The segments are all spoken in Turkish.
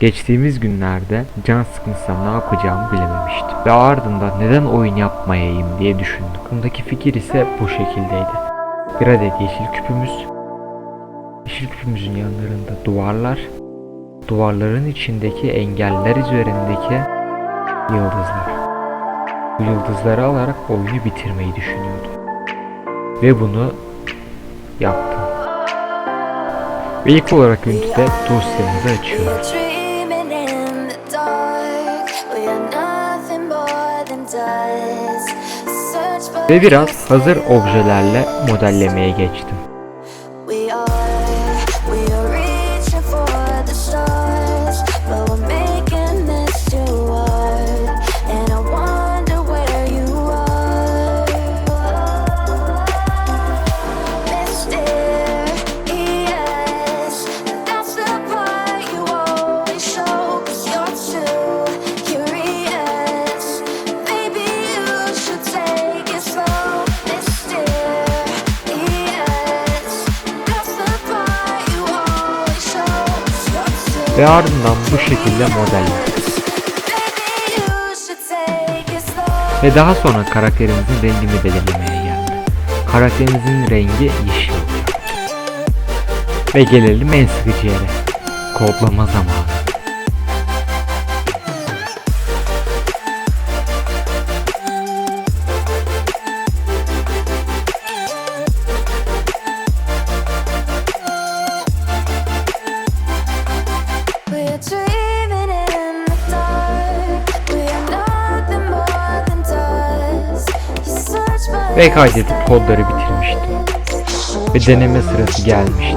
Geçtiğimiz günlerde can sıkıntısından ne yapacağımı bilememiştim. Ve ardından neden oyun yapmayayım diye düşündüm. Bundaki fikir ise bu şekildeydi. Bir adet yeşil küpümüz, yeşil küpümüzün yanlarında duvarlar, duvarların içindeki engeller üzerindeki yıldızlar. Bu yıldızları alarak oyunu bitirmeyi düşünüyordum. Ve bunu yaptım. Ve ilk olarak ünitede dosyamızı açıyoruz. Ve biraz hazır objelerle modellemeye geçtim. Ve ardından bu şekilde slow. Ve daha sonra karakterimizin rengini belirlemeye geldim. Karakterimizin rengi yeşil. Ve gelelim en sıkıcı yere. Kodlama zamanı. Ve kaydedip kodları bitirmiştim. Ve deneme sırası gelmişti.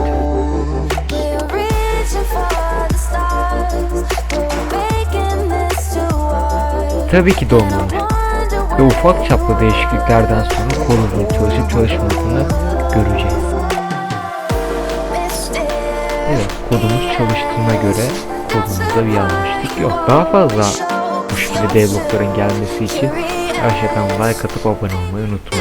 Tabii ki. Wonder Ve ufak çaplı değişikliklerden sonra kodun çalışıp çalışmadığını göreceğiz. Evet kodumuz çalıştığına göre kodumuzda bir yanlışlık yok. Daha fazla bu şekilde devlogların gelmesi için acho que é um like, că tu cu meu no Twitter